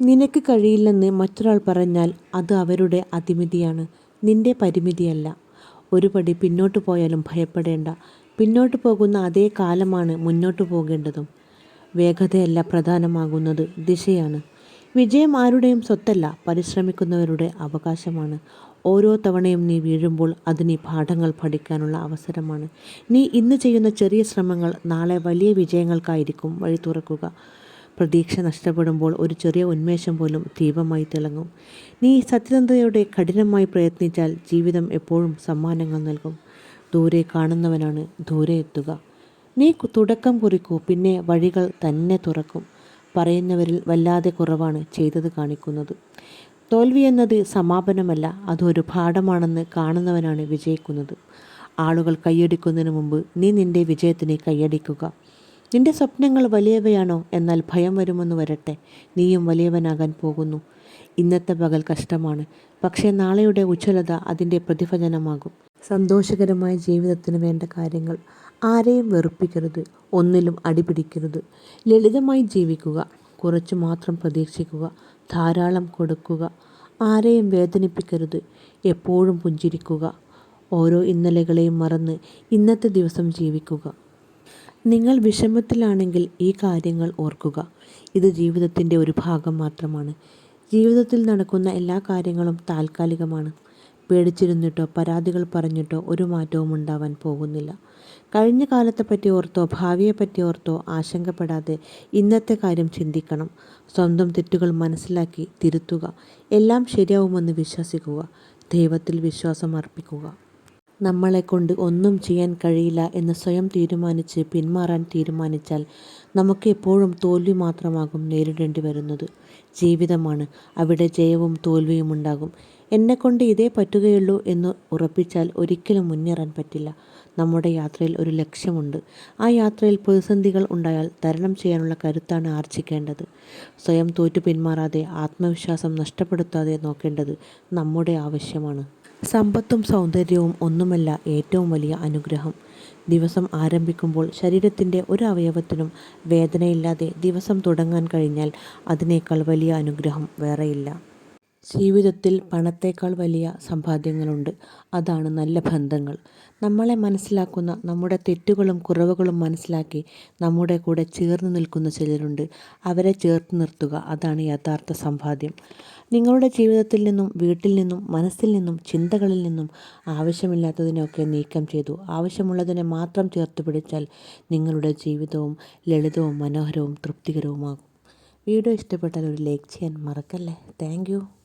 നിനക്ക് കഴിയില്ലെന്ന് മറ്റൊരാൾ പറഞ്ഞാൽ അത് അവരുടെ അതിമിതിയാണ്. നിന്റെ പരിമിതിയല്ല. ഒരു പടി പിന്നോട്ട് പോയാലും ഭയപ്പെടേണ്ട. പിന്നോട്ട് പോകുന്ന അതേ കാലമാണ് മുന്നോട്ട് പോകേണ്ടതും. വേഗതയല്ല പ്രധാനമാകുന്നത്. ദിശയാണ്. വിജയം ആരുടെയും സ്വത്തല്ല പരിശ്രമിക്കുന്നവരുടെ അവകാശമാണ്. ഓരോ തവണയും നീ വീഴുമ്പോൾ അത് നീ പാഠങ്ങൾ പഠിക്കാനുള്ള അവസരമാണ്. നീ ഇന്ന് ചെയ്യുന്ന ചെറിയ ശ്രമങ്ങൾ നാളെ വലിയ വിജയങ്ങൾക്കായിരിക്കും വഴി തുറക്കുക പ്രതീക്ഷ നഷ്ടപ്പെടുമ്പോൾ ഒരു ചെറിയ ഉന്മേഷം പോലും ദീപമായി തിളങ്ങും. നീ സത്യസന്ധതയോടെ കഠിനമായി പ്രയത്നിച്ചാൽ ജീവിതം എപ്പോഴും സമ്മാനങ്ങൾ നൽകും. ദൂരെ കാണുന്നവനാണ് ദൂരെ എത്തുക. നീ തുടക്കം കുറിക്കൂ പിന്നെ വഴികൾ തന്നെ തുറക്കും. പറയുന്നവരിൽ വല്ലാതെ കുറവാണ് ചെയ്തത് കാണിക്കുന്നത്. തോൽവി എന്നത് സമാപനമല്ല അതൊരു പാഠമാണെന്ന് കാണുന്നവനാണ് വിജയിക്കുന്നത്. ആളുകൾ കൈയടിക്കുന്നതിന് മുമ്പ് നീ നിന്റെ വിജയത്തിന് കൈയടിക്കുക. നിന്റെ സ്വപ്നങ്ങൾ വലിയവയാണോ? എന്നാൽ ഭയം വരുമെന്ന് വരട്ടെ. നീയും വലിയവനാകാൻ പോകുന്നു. ഇന്നത്തെ പകൽ കഷ്ടമാണ്. പക്ഷേ നാളെയുടെ ഉജ്ജ്വലത അതിന്റെ പ്രതിഫലനമാകും. സന്തോഷകരമായ ജീവിതത്തിന് വേണ്ട കാര്യങ്ങൾ ആരെയും വെറുപ്പിക്കരുത്. ഒന്നിലും അടിപിടിക്കരുത് ലളിതമായി ജീവിക്കുക. കുറച്ചു മാത്രം പ്രതീക്ഷിക്കുക. ധാരാളം കൊടുക്കുക. ആരെയും വേദനിപ്പിക്കരുത്. എപ്പോഴും പുഞ്ചിരിക്കുക. ഓരോ ഇന്നലകളെയും മറന്ന് ഇന്നത്തെ ദിവസം ജീവിക്കുക. നിങ്ങൾ വിഷമത്തിലാണെങ്കിൽ ഈ കാര്യങ്ങൾ ഓർക്കുക. ഇത് ജീവിതത്തിന്റെ ഒരു ഭാഗം മാത്രമാണ്. ജീവിതത്തിൽ നടക്കുന്ന എല്ലാ കാര്യങ്ങളും താൽക്കാലികമാണ്. പേടിച്ചിരുന്നിട്ടോ പരാതികൾ പറഞ്ഞിട്ടോ ഒരു മാറ്റവും ഉണ്ടാവാൻ പോകുന്നില്ല. കഴിഞ്ഞ കാലത്തെ പറ്റി ഓർത്തോ ഭാവിയെ പറ്റി ഓർത്തോ ആശങ്കപ്പെടാതെ ഇന്നത്തെ കാര്യം ചിന്തിക്കണം. സ്വന്തം തെറ്റുകൾ മനസ്സിലാക്കി തിരുത്തുക. എല്ലാം ശരിയാവുമെന്ന് വിശ്വസിക്കുക. ദൈവത്തിൽ വിശ്വാസം അർപ്പിക്കുക. നമ്മളെക്കൊണ്ട് ഒന്നും ചെയ്യാൻ കഴിയില്ല എന്ന് സ്വയം തീരുമാനിച്ച് പിന്മാറാൻ തീരുമാനിച്ചാൽ നമുക്ക് എപ്പോഴും തോൽവി മാത്രമാകും നേരിടേണ്ടി വരുന്നത്. ജീവിതമാണ്. അവിടെ ജയവും തോൽവിയും ഉണ്ടാകും. എന്നെക്കൊണ്ട് ഇതേ പറ്റുകയുള്ളൂ എന്ന് ഉറപ്പിച്ചാൽ ഒരിക്കലും മുന്നേറാൻ പറ്റില്ല. നമ്മുടെ യാത്രയിൽ ഒരു ലക്ഷ്യമുണ്ട്. ആ യാത്രയിൽ പ്രതിസന്ധികൾ ഉണ്ടായാൽ തരണം ചെയ്യാനുള്ള കരുത്താണ് ആർജിക്കേണ്ടത്. സ്വയം തോറ്റു പിന്മാറാതെ ആത്മവിശ്വാസം നഷ്ടപ്പെടുത്താതെ നോക്കേണ്ടത് നമ്മുടെ ആവശ്യമാണ്. സമ്പത്തും സൗന്ദര്യവും ഒന്നുമല്ല ഏറ്റവും വലിയ അനുഗ്രഹം. ദിവസം ആരംഭിക്കുമ്പോൾ ശരീരത്തിന്റെ ഒരു അവയവത്തിനും വേദനയില്ലാതെ ദിവസം തുടങ്ങാൻ കഴിഞ്ഞാൽ അതിനേക്കാൾ വലിയ അനുഗ്രഹം വേറെയില്ല. ജീവിതത്തിൽ പണത്തേക്കാൾ വലിയ സമ്പാദ്യങ്ങളുണ്ട്. അതാണ് നല്ല ബന്ധങ്ങൾ. നമ്മളെ മനസ്സിലാക്കുന്ന നമ്മുടെ തെറ്റുകളും കുറവുകളും മനസ്സിലാക്കി നമ്മുടെ കൂടെ ചേർന്ന് നിൽക്കുന്ന ചിലരുണ്ട്. അവരെ ചേർത്ത് നിർത്തുക അതാണ് യഥാർത്ഥ സമ്പാദ്യം. നിങ്ങളുടെ ജീവിതത്തിൽ നിന്നും വീട്ടിൽ നിന്നും മനസ്സിൽ നിന്നും ചിന്തകളിൽ നിന്നും ആവശ്യമില്ലാത്തതിനൊക്കെ നീക്കം ചെയ്തു. ആവശ്യമുള്ളതിനെ മാത്രം ചേർത്ത് പിടിച്ചാൽ നിങ്ങളുടെ ജീവിതവും ലളിതവും മനോഹരവും തൃപ്തികരവുമാകും. വീഡിയോ ഇഷ്ടപ്പെട്ടാൽ ഒരു ലൈക്ക് ചെയ്യാൻ മറക്കല്ലേ? താങ്ക്